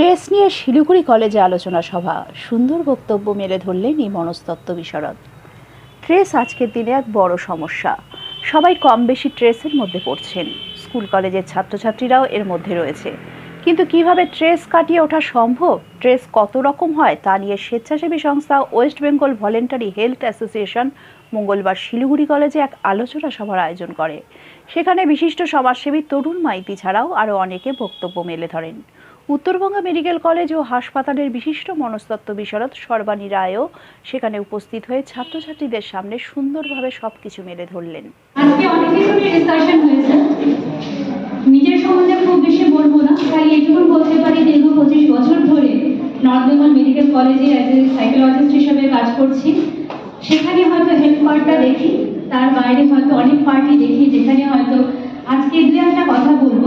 Stress নিয়ে শিলিগুড়ি কলেজে আলোচনা সভা। সুন্দর বক্তব্য মেলে ধরলেন এই মনস্তত্ত্ব বিশারদ। স্ট্রেস আজকের দিনে এক বড় সমস্যা। সবাই কম বেশি স্ট্রেসের মধ্যে পড়ছেন। স্কুল কলেজের ছাত্রছাত্রীরাও এর মধ্যে রয়েছে। কিন্তু কীভাবে ট্রেস কাটিয়ে ওঠা সম্ভব? ট্রেস কত রকম হয় তা নিয়ে স্বেচ্ছাসেবী সংস্থা West Bengal voluntary health association মঙ্গলবার শিলিগুড়ি কলেজে এক আলোচনা সভার আয়োজন করে। সেখানে বিশিষ্ট সমাজসেবী তরুণ মাইতি ছাড়াও আরও অনেকে বক্তব্য মেলে ধরেন। উত্তরবঙ্গা মেডিকেল কলেজ ও হাসপাতালের বিশিষ্ট মনস্তত্ত্ব বিশারদ সর্বাণী রায়ও সেখানে উপস্থিত হয়ে ছাত্রছাত্রীদের সামনে সুন্দরভাবে সবকিছু মেলে ধরলেন। নিজের সম্বন্ধে খুব বেশি বলব না এটুকু বলতে পারি দীর্ঘ পঁচিশ বছর ধরে নর্থ বেঙ্গল মেডিকেল কলেজে অ্যাজ এ সাইকোলজিস্ট হিসেবে কাজ করছি। সেখানে হয়তো দেখি, তার বাইরে হয়তো অনেক পার্টি দেখি, যেখানে হয়তো আজকে দু একটা কথা বলব।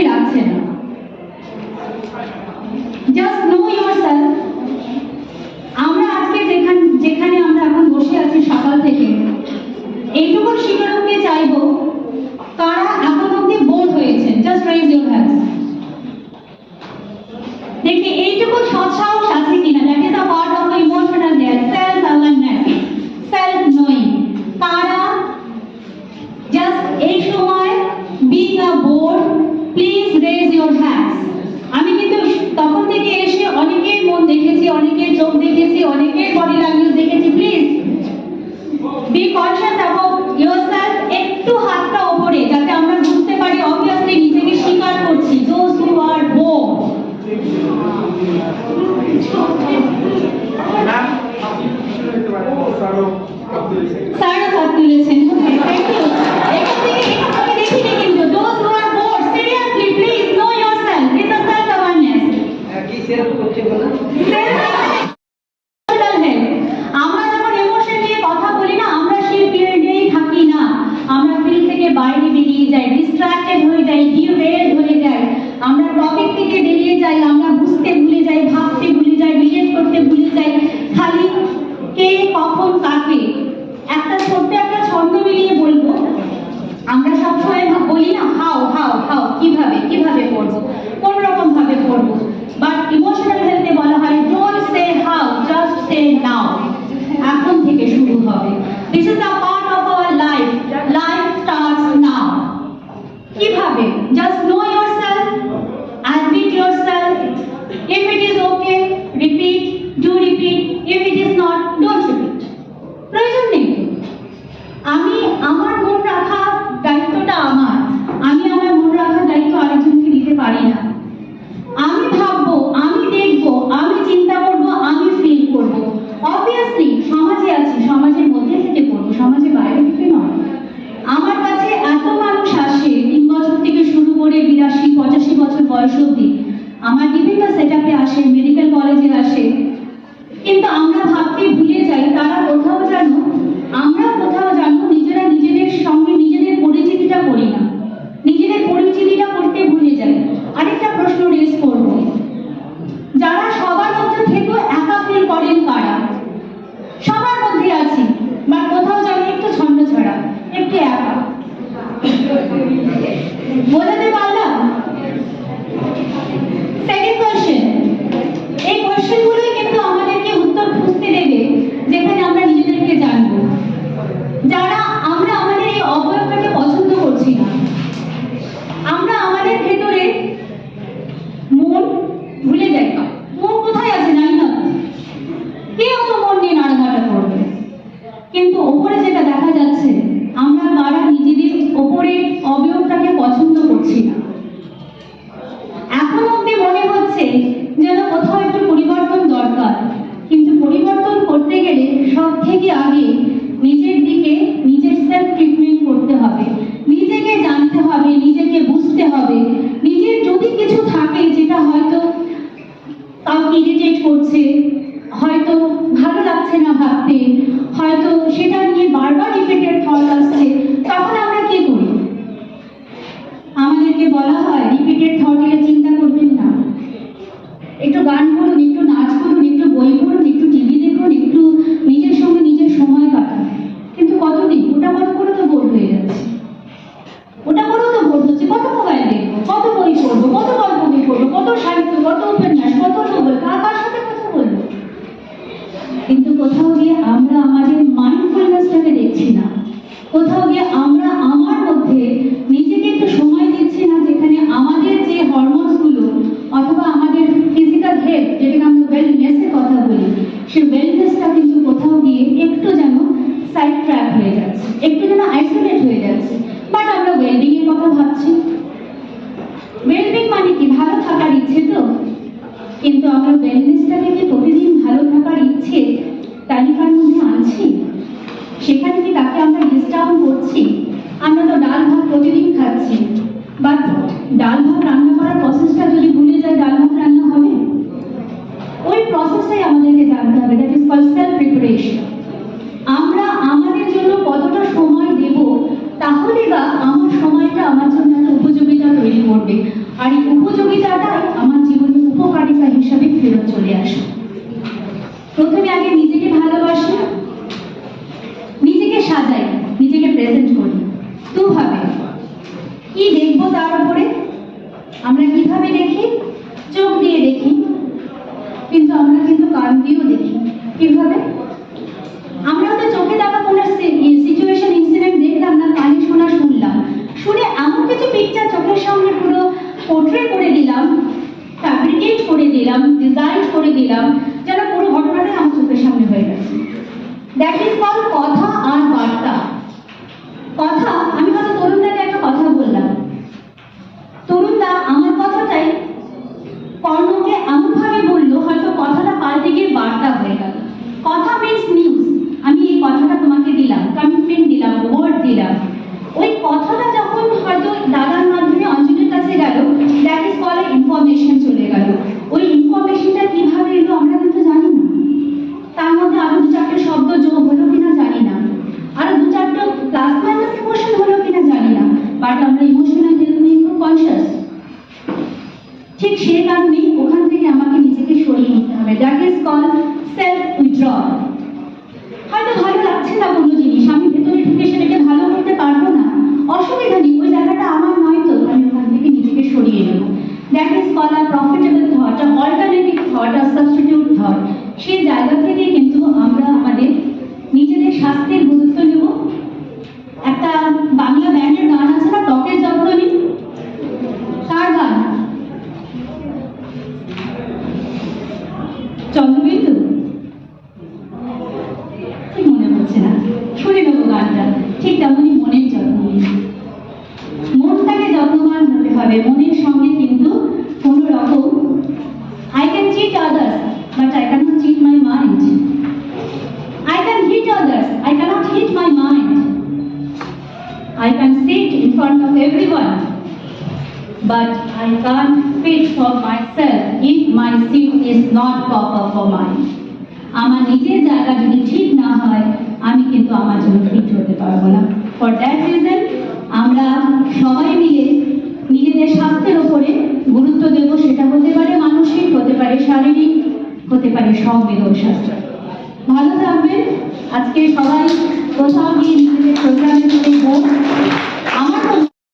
সঙ্গে রাখছে না। জাস্ট নো ইয়োরসেলফ আমরা আজকে যেখানে যেখানে আমরা এখন বসে আছি সকাল থেকে এইটুকু শিক্ষককে চাইব কারা এখন অব্দি বোর্ড হয়েছে। জাস্ট রাইজ ইউর হ্যান্ডস দেখি Sarah Population. Sarah Population. Okay, thank you. থেকে আগে নিজের দিকে নিজের সেলফ ট্রিটমেন্ট করতে হবে। নিজেকে জানতে হবে, নিজেকে বুঝতে হবে। নিজের যদি কিছু থাকে যেটা হয়তো কাউকে ইরিটেট করছে, হয়তো ভালো লাগছে না ভাবতে, হয়তো সেটা নিয়ে বারবার ইফেক্টের ফল আসছে, তখন আমরা কি করি? আমাদেরকে বলা হয় রিপিটেড থট চিন্তা করবেন না। একটু গান বাট ডাল ভাত রান্না করার প্রসেসটা যদি ভুলে যায় ডাল ভাত রান্না হবে ওই প্রসেসটাই আমাদেরকে জানতে হবে that is call self preparation কথা আর বার্তা। কথা আমি হয়তো তরুণদাকে একটা কথা বললাম তরুণদা আমার কথাটাই কর্ণকে এমনভাবে বলল হয়তো কথাটা পাল্টে গিয়ে বার্তা হয়ে গেল কথা মিন্স নিউজ আমি এই কথাটা তোমাকে দিলাম কমিটমেন্ট দিলাম ওয়ার্ড দিলাম ওই কথাটা যখন হয়তো দাদার মাধ্যমে অঞ্জলির কাছে গেল দ্যাট ইজ কল ইনফরমেশন চলে গেল ওই ইনফরমেশনটা কীভাবে এলো আমরা কিন্তু জানি না তার মধ্যে আরও দু চারটে শব্দ যোগ হলো কিনা জানি না আরও দু চারটে প্লাস মাইনাস ইমোশন হলো কিনা জানি না বাট আমরা ইমোশনাল হেলথ নিয়ে খুব কনসিয়াস ঠিক সেই কারণেই ওখান থেকে আমাকে নিজেকে সরিয়ে নিতে হবে দ্যাট চন্দ্রবিন্দু কি মনে হচ্ছে না? শুনে গানটা ঠিক তেমনই মনের যত্ন মনটাকে যত্নবান হতে হবে। মনের সঙ্গে কিন্তু কোনো রকম I can cheat others but I can cheat my mind I can hit others I cannot hit my mind I can sit in front of everyone, but I can't fit for myself if my seat is not proper for mine. আমার নিজের জায়গা যদি ঠিক না হয়, আমি কিন্তু আমার জন্য ফিট হতে পারব না। ফর দ্যাট রিজন আমরা সবাই মিলে নিজেদের স্বাস্থ্যের ওপরে গুরুত্ব দেব। সেটা হতে পারে মানসিক, হতে পারে শারীরিক, হতে পারে সংবেদন স্বাস্থ্য ভালো থাকবেন। আজকে সবাই কোথাও গিয়ে নিজেদের প্রোগ্রামে